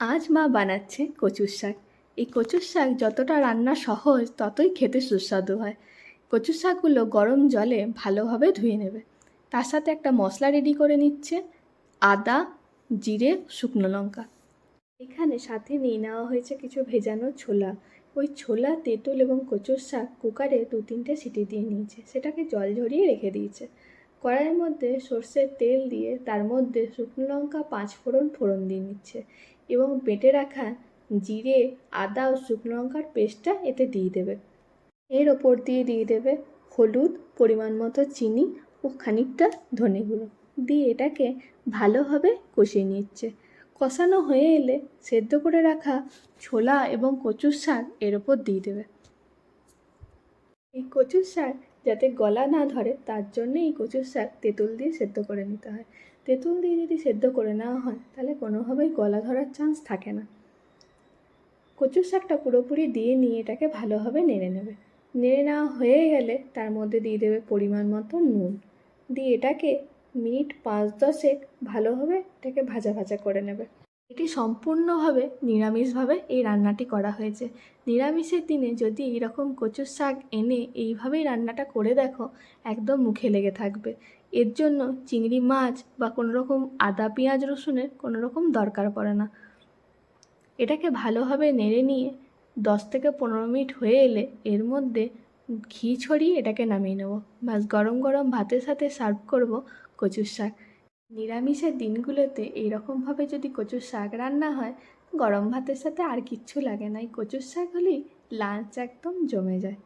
আজ মা বানাচ্ছে কচুর শাক। এই কচুর শাক যতটা রান্না সহজ, ততই খেতে সুস্বাদু হয়। কচুর শাকগুলো গরম জলে ভালোভাবে ধুয়ে নেবে। তার সাথে একটা মশলা রেডি করে নিচ্ছে, আদা, জিরে, শুকনো লঙ্কা। এখানে সাথে নিয়ে নেওয়া হয়েছে কিছু ভেজানো ছোলা। ওই ছোলা, তেঁতুল এবং কচুর শাক কুকারে দু তিনটে সিটি দিয়ে নিয়েছে। সেটাকে জল ঝরিয়ে রেখে দিয়েছে। কড়াইয়ের মধ্যে সর্ষের তেল দিয়ে তার মধ্যে শুকনো লঙ্কা পাঁচ ফোড়ন ফোড়ন দিয়ে নিচ্ছে এবং বেটে রাখা জিরে, আদা ও শুকনো লঙ্কার পেস্টটা এতে দিয়ে দেবে। এর ওপর দিয়ে দিয়ে দেবে হলুদ, পরিমাণ মতো চিনি ও খানিকটা ধনে গুঁড়ো। দিয়ে এটাকে ভালোভাবে কষিয়ে নিচ্ছে। কষানো হয়ে এলে সেদ্ধ করে রাখা ছোলা এবং কচুর শাক এর ওপর দিয়ে দেবে। এই কচুর শাক যাতে গলা না ধরে, তার জন্য এই কচুর শাক তেঁতুল দিয়ে সেদ্ধ করে নিতে হয়। তেঁতুল দিয়ে যদি সেদ্ধ করে নেওয়া হয়, তাহলে কোনোভাবেই গলা ধরার চান্স থাকে না। কচুর শাকটা পুরোপুরি দিয়ে নিয়ে এটাকে ভালোভাবে নেড়ে নেবে। নেড়ে নেওয়া হয়ে গেলে তার মধ্যে দিয়ে দেবে পরিমাণ মতো নুন। দিয়ে এটাকে মিনিট পাঁচ দশেক ভালোভাবে এটাকে ভাজা ভাজা করে নেবে। এটি সম্পূর্ণভাবে নিরামিষভাবে এই রান্নাটি করা হয়েছে। নিরামিষের দিনে যদি এইরকম কচুর শাক এনে এইভাবেই রান্নাটা করে দেখো, একদম মুখে লেগে থাকবে। এর জন্য চিংড়ি মাছ বা কোনো রকম আদা, পেঁয়াজ, রসুনের কোনো রকম দরকার পড়ে না। এটাকে ভালোভাবে নেড়ে নিয়ে দশ থেকে পনেরো মিনিট হয়ে এলে এর মধ্যে ঘি ছড়িয়ে এটাকে নামিয়ে নেব। ব্যাস, গরম গরম ভাতের সাথে সার্ভ করব কচুর শাক। নিরামিষের দিনগুলোতে এইরকমভাবে যদি কচুর শাক রান্না হয়, গরম ভাতের সাথে আর কিচ্ছু লাগে না। এই কচুর শাক হলেই লাঞ্চ একদম জমে যায়।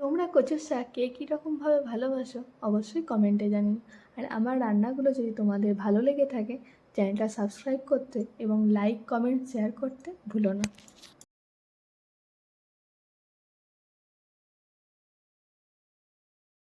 তোমরা কচুর শাক কে কীরকমভাবে ভালোবাসো অবশ্যই কমেন্টে জানিও। আর আমার রান্নাগুলো যদি তোমাদের ভালো লেগে থাকে, চ্যানেলটা সাবস্ক্রাইব করতে এবং লাইক, কমেন্ট, শেয়ার করতে ভুলো না।